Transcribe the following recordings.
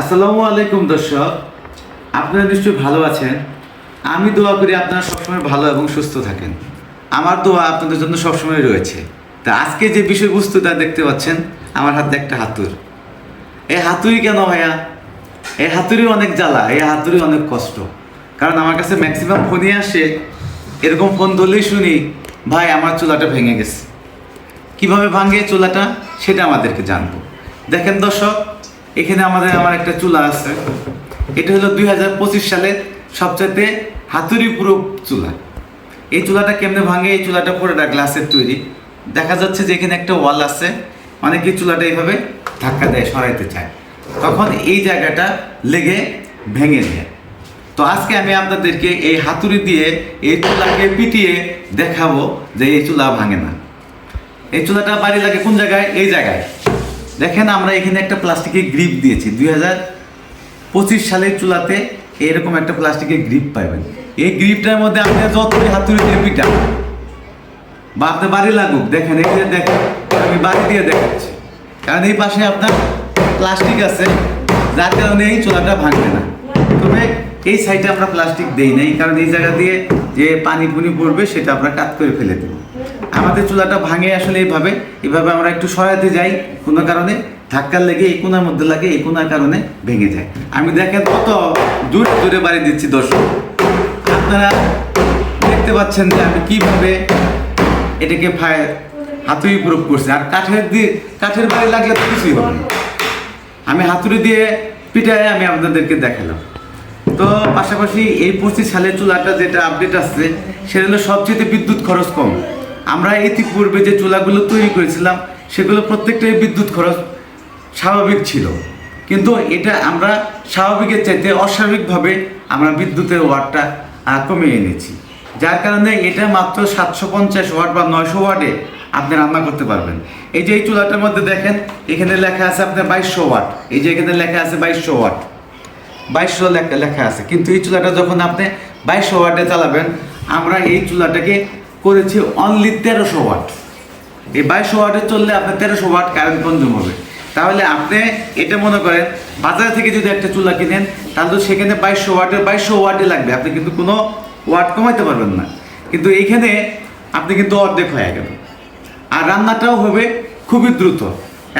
আসসালামু আলাইকুম দর্শক। আপনারা নিশ্চয়ই ভালো আছেন। আমি দোয়া করি আপনারা সবসময় ভালো এবং সুস্থ থাকেন। আমার দোয়া আপনাদের জন্য সবসময় রয়েছে। তা আজকে যে বিষয়বস্তুটা দেখতে পাচ্ছেন, আমার হাতে একটা হাতুর এই হাতুড়ি কেন ভাইয়া? এই হাতুড়ি অনেক জ্বালা, এই হাতুড়ি অনেক কষ্ট। কারণ আমার কাছে ম্যাক্সিমাম ফোনই আসে, এরকম ফোন ধরলেই শুনি, ভাই, আমার চুলাটা ভেঙে গেছে। কীভাবে ভাঙে চুলাটা, সেটা আমাদেরকে জানব। দেখেন দর্শক এখানে আমাদের আমার একটা চুলা আছে। এটা হলো দুই হাজার পঁচিশ সালের সবচাইতে হাতুড়ি পুরো চুলা। এই চুলাটা কেমনে ভাঙে? এই চুলাটা পুরোটা গ্লাসের তৈরি। দেখা যাচ্ছে যে এখানে একটা ওয়াল আছে। অনেকে চুলাটা এইভাবে ধাক্কা দেয় সরাইতে চায়। তখন এই জায়গাটা লেগে ভেঙে যায়। তো আজকে আমি আপনাদেরকে এই হাতুড়ি দিয়ে এই চুলাকে পিটিয়ে দেখাবো যে এই চুলা ভাঙে না। এই চুলাটা বাড়ি লাগে কোন জায়গায়? এই জায়গায়। দেখেন আমরা এখানে একটা প্লাস্টিকের গ্রিপ দিয়েছি। দুই হাজার পঁচিশ সালের চুলাতে এরকম একটা প্লাস্টিকের গ্রিপ পাবেন এই গ্রিপটার মধ্যে আপনি যতই হাতুড়ি দিয়ে বা আপনার বাড়ি লাগুক, দেখেন, এই যে দেখেন, আমি বাড়ি দিয়ে দেখাচ্ছি। কারণ এই পাশে আপনার প্লাস্টিক আছে, যার কারণে এই চুলাটা ভাঙবে না। তবে এই সাইডে আমরা প্লাস্টিক দেই নাই, কারণ এই জায়গা দিয়ে যে পানি পুনি পড়বে, সেটা আমরা কাট করে ফেলে দেবো। আমাদের চুলাটা ভাঙে আসলে এইভাবে। এইভাবে আমরা একটু সরাতে যাই, কোনো কারণে ধাক্কার লেগে এই কোনার মধ্যে লাগে, এই কোনার কারণে ভেঙে যায়। আমি দেখেন কত দূরে দূরে বাড়ি দিচ্ছি দর্শক। আপনারা দেখতে পাচ্ছেন যে আমি কীভাবে এটাকে হাতুড়ি প্রয়োগ করছি। আর কাঠের দিয়ে কাঠের বাড়ি লাগলে তো কিছুই হবে আমি হাতুড়ি দিয়ে পিঠায় আমি আপনাদেরকে দেখালাম। তো পাশাপাশি এই পঁচিশ সালের চুলাটা যেটা আপডেট আসছে, সেটা হলো সবচেয়ে বিদ্যুৎ খরচ কম। আমরা ইতিপূর্বে যে চুলাগুলো তৈরি করেছিলাম, সেগুলো প্রত্যেকটাই বিদ্যুৎ খরচ স্বাভাবিক ছিল। কিন্তু এটা আমরা স্বাভাবিকের চাইতে অস্বাভাবিকভাবে আমরা বিদ্যুতের ওয়াটটা কমিয়ে এনেছি। যার কারণে এটা মাত্র সাতশো পঞ্চাশ ওয়াট বা নয়শো ওয়াটে আপনি রান্না করতে পারবেন। এই যে এই চুলাটার মধ্যে দেখেন, এখানে লেখা আছে আপনার বাইশশো ওয়াট। এই যে এখানে লেখা আছে বাইশশো ওয়াট। বাইশশো লেখা লেখা আছে। কিন্তু এই চুলাটা যখন আপনি বাইশশো ওয়াটে চালাবেন, আমরা এই চুলাটাকে করেছি অনলি তেরোশো ওয়াট। এই বাইশশো ওয়াটে চললে আপনার তেরোশো ওয়াট কারেন্ট কনজিউম হবে। তাহলে আপনি এটা মনে করেন, বাজার থেকে যদি একটা চুলা কিনেন, তাহলে তো সেখানে বাইশশো ওয়াটের, বাইশশো ওয়াটে লাগবে। আপনি কিন্তু কোনো ওয়াট কমাইতে পারবেন না। কিন্তু এইখানে আপনি কিন্তু অর্ধেক হয়ে গেল। আর রান্নাটাও হবে খুবই দ্রুত।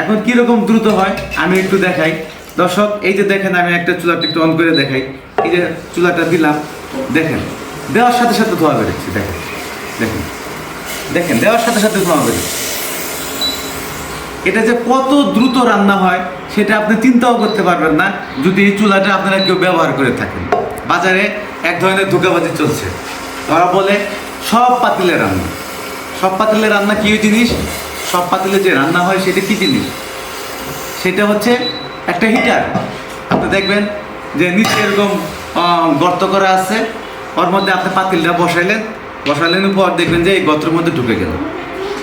এখন কীরকম দ্রুত হয়, আমি একটু দেখাই। দর্শক, এই যে দেখেন, আমি একটা চুলাটা একটু অন করে দেখাই। এই যে চুলাটা দিলাম, দেখেন। দেওয়ার সাথে সাথে ধোয়া বেরোচ্ছে, দেখেন। দেখেন। দেখেন, দেওয়ার সাথে সাথে ধোয়া বেরোচ্ছে এটা যে কত দ্রুত রান্না হয়, সেটা আপনি চিন্তাও করতে পারবেন না, যদি এই চুলাটা আপনারা কেউ ব্যবহার করে থাকেন। বাজারে এক ধরনের ধোকাবাজি চলছে। তারা বলে, সব পাতিলে রান্না। সব পাতিলে রান্না কী জিনিস? সব পাতিলে যে রান্না হয়, সেটা কি জিনিস? সেটা হচ্ছে একটা হিটার। আপনি দেখবেন যে নিচে এরকম গর্ত করা আছে। ওর মধ্যে আপনি পাতিলটা বসাইলেন বসাইলেন পর দেখবেন যে এই গর্তের মধ্যে ঢুকে গেল।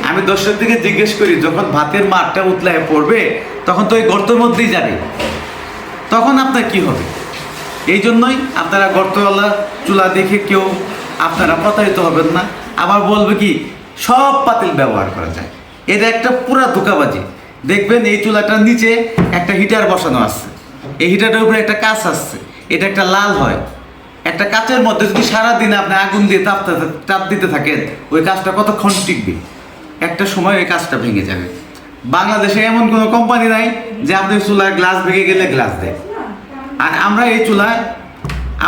আমি দর্শক দিকে জিজ্ঞেস করি, যখন ভাতের মাঠটা উতলায় পড়বে, তখন তো ওই গর্তের মধ্যেই যাবে। তখন আপনার কি হবে? এই জন্যই আপনারা গর্তওয়ালা চুলা দেখে কেউ আপনারা প্রতারিত হবেন না। আবার বলবে কি, সব পাতিল ব্যবহার করা যায়। এটা একটা পুরা ধোকাবাজি। দেখবেন এই চুলাটার নিচে একটা হিটার বসানো আছে। এই হিটারের উপরে একটা কাঁচ আসছে এটা একটা লাল হয়। একটা কাচের মধ্যে যদি সারাদিন আপনি আগুন দিয়ে তাপ তাপ দিতে থাকেন, ওই কাজটা কতক্ষণ টিকবে? একটা সময় ওই কাজটা ভেঙে যাবে। বাংলাদেশে এমন কোনো কোম্পানি নাই যে আপনি চুলার গ্লাস ভেঙে গেলে গ্লাস দেয়। আর আমরা এই চুলায়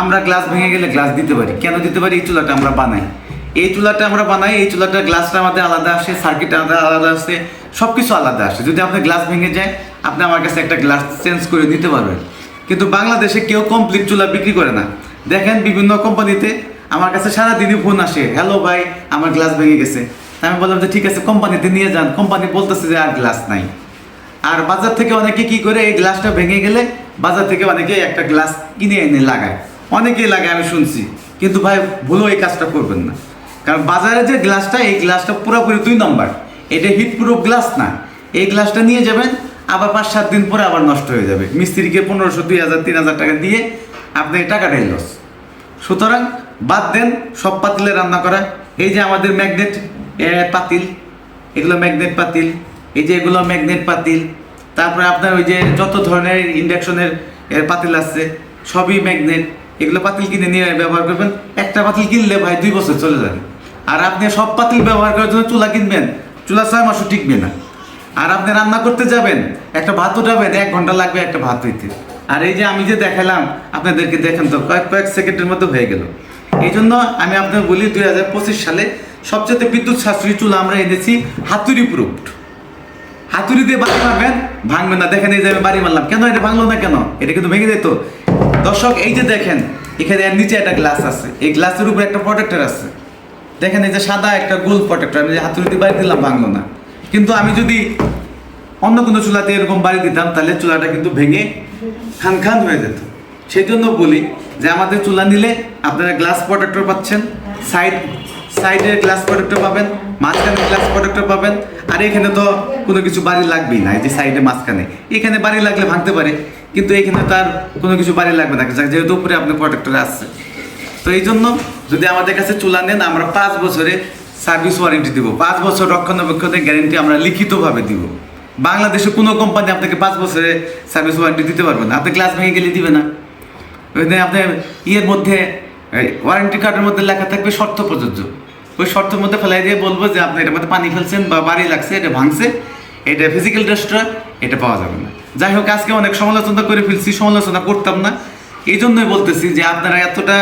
আমরা গ্লাস ভেঙে গেলে গ্লাস দিতে পারি। কেন দিতে পারি? এই চুলাটা আমরা বানাই। এই চুলাটা আমরা বানাই, এই চুলাটার গ্লাসটা আমাদের আলাদা আসে সার্কিট আলাদা আলাদা আসে সব কিছু আলাদা আসে। যদি আপনার গ্লাস ভেঙে যায়, আপনি আমার কাছে একটা গ্লাস চেঞ্জ করে দিতে পারবেন। কিন্তু বাংলাদেশে কেউ কমপ্লিট চুলা বিক্রি করে না। দেখেন বিভিন্ন কোম্পানিতে আমার কাছে সারাদিনই ফোন আসে হ্যালো ভাই, আমার গ্লাস ভেঙে গেছে। আমি বললাম যে, ঠিক আছে, কোম্পানিতে নিয়ে যান। কোম্পানি বলতেছে যে, আর গ্লাস নাই। আর বাজার থেকে অনেকে কি করে, এই গ্লাসটা ভেঙে গেলে বাজার থেকে অনেকে একটা গ্লাস কিনে এনে লাগায়। অনেকেই লাগায়, আমি শুনছি। কিন্তু ভাই ভুলেও এই কাজটা করবেন না। কারণ বাজারে যে গ্লাসটা এই গ্লাসটা পুরোপুরি দুই নম্বর এটা হিট প্রুফ গ্লাস না। এই গ্লাসটা নিয়ে যাবেন, আবার পাঁচ সাত দিন পরে আবার নষ্ট হয়ে যাবে। মিস্ত্রিকে পনেরোশো, দুই হাজার, তিন হাজার টাকা দিয়ে আপনি এই টাকাটাই লস সুতরাং বাদ দেন, সব পাতিলে রান্না করা। এই যে আমাদের ম্যাগনেট পাতিল, এগুলো ম্যাগনেট পাতিল, এই যে এগুলো ম্যাগনেট পাতিল, তারপরে আপনার ওই যে যত ধরনের ইন্ডাকশনের পাতিল আছে, সবই ম্যাগনেট এগুলো পাতিল কিনে নিয়ে ব্যবহার করবেন। একটা পাতিল কিনলে ভাই দুই বছর চলে যাবে। আর আপনি সব পাতিল ব্যবহার করার জন্য চুলা কিনবেন, চুলা ছয় মাসও টিকবে না। আর আপনি রান্না করতে যাবেন, একটা ভাত উঠাবেন, এক ঘণ্টা লাগবে একটা ভাত হইতে আর এই যে আমি যে দেখালাম, আপনাদেরকে দেখেন তো, কয়েক কয়েক সেকেন্ডের মধ্যে হয়ে গেল। এই জন্য আমি আপনাকে বলি, দুই হাজার পঁচিশ সালে সবচেয়ে বিদ্যুৎ সাশ্রয়ী চুলা আমরা এনেছি হাতুড়ি প্রুফড। হাতুড়ি দিয়ে বাড়ি মারবেন? ভাঙবে না। দেখেন এই যে আমি বাড়ি মারলাম। কেন এটা ভাঙলো না কেন? এটা কিন্তু ভেঙে যেত। দর্শক, এই যে দেখেন, এখানে এর নিচে একটা গ্লাস আছে। এই গ্লাসের উপরে একটা প্রোটেক্টর আছে। দেখেন এই যে সাদা একটা গোল প্রোটেক্টর আমি হাতুড়ি দিয়ে বাড়ি দিলাম, ভাঙলো না। কিন্তু আমি যদি অন্য কোনো চুলাতে এরকম বাড়ি দিতাম, তাহলে চুলাটা কিন্তু ভেঙে খান খান হয়ে যেত। সেই জন্য বলি যে আমাদের চুলা নিলে আপনারা গ্লাস প্রোটেক্টর পাচ্ছেন সাইড সাইডে গ্লাস প্রোটেক্টর পাবেন, মাঝখানে গ্লাস প্রোটেক্টর পাবেন, আর এখানে তো কোনো কিছু বাড়ি লাগবেই না, এই যে সাইডে মাঝখানে। এখানে বাড়ি লাগলে ভাঙতে পারে, কিন্তু এখানে তার কোনো কিছু বাড়ি লাগবে না যেহেতু উপরে আপনার প্রোটেক্টর আসছে তো এই জন্য যদি আমাদের কাছে চুলা নেন, আমরা পাঁচ বছরে সার্ভিস ওয়ারেন্টি দিব। পাঁচ বছর রক্ষণাবেক্ষণের গ্যারেন্টি আমরা লিখিতভাবে দিব। বাংলাদেশে কোনো কোম্পানি আপনাকে পাঁচ বছরে সার্ভিস ওয়ারেন্টি দিতে পারবে না। আপনি গ্লাস ভেঙে গেলে দিবে না। ওইখানে আপনার ইয়ের মধ্যে ওয়ারেন্টি কার্ডের মধ্যে লেখা থাকবে শর্ত প্রযোজ্য। ওই শর্তের মধ্যে ফেলাই দিয়ে বলব যে আপনি এটার মধ্যে পানি ফেলছেন বা বাড়ি লাগছে, এটা ভাঙছে, এটা ফিজিক্যাল ডেস্ট্রয় এটা পাওয়া যাবে না। যাই হোক, আজকে অনেক সমালোচনা করে ফেলছি, সমালোচনা করতাম না। এই জন্যই বলতেছি যে আপনারা এতটা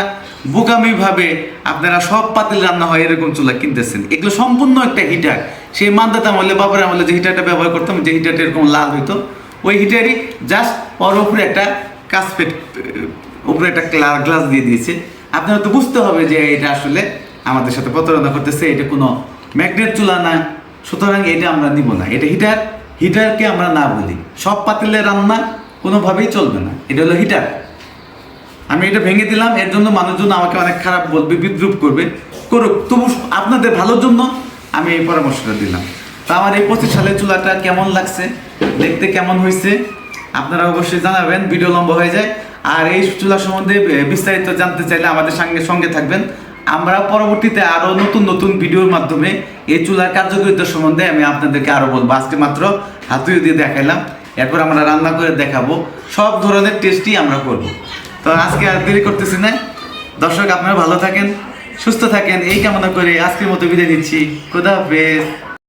বোকামিভাবে আপনারা সব পাতিল রান্না হয় এরকম চুলা কিনতেছেন। এগুলো সম্পূর্ণ একটা হিটার। সেই মানদাতা আমলে বাবার আমলে যে হিটারটা ব্যবহার করতাম, যে হিটারটা এরকম লাল হইতো, ওই হিটারই জাস্ট ওর উপরে একটা কাসপেট উপরে একটা গ্লাস দিয়ে দিয়েছে। আপনারা তো বুঝতে হবে যে এটা আসলে আমাদের সাথে প্রতারণা করতেছে, এটা কোনো ম্যাগনেট চুলা না। সুতরাং এটা আমরা নিব না। এটা হিটার, হিটারকে আমরা না বলি। সব পাতিলে রান্না কোনোভাবেই চলবে না। এটা হলো হিটার। আমি এটা ভেঙে দিলাম, এর জন্য মানুষজন আমাকে অনেক খারাপ বলবে বিদ্রুপ করবে। করুক, তবু আপনাদের ভালোর জন্য আমি এই পরামর্শটা দিলাম। তো আমার এই পঁচিশ সালের চুলাটা কেমন লাগছে, দেখতে কেমন হয়েছে, আপনারা অবশ্যই জানাবেন, ভিডিও লম্বা হয়ে যায়। আর এই চুলা সম্বন্ধে বিস্তারিত জানতে চাইলে আমাদের সঙ্গে সঙ্গে থাকবেন। আমরা পরবর্তীতে আরও নতুন নতুন ভিডিওর মাধ্যমে এই চুলার কার্যকারিতা সম্বন্ধে আমি আপনাদেরকে আরও বলব। আজকে মাত্র হাতুড়ি দিয়ে দেখাইলাম। এরপর আমরা রান্না করে দেখাবো। সব ধরনের টেস্টই আমরা করব। তো আজকে আর দেরি করতেছি না। দর্শক আপনারা ভালো থাকেন, সুস্থ থাকেন, এই কামনা করে আজকের মতো বিদায় দিচ্ছি খুদা হাফেজ।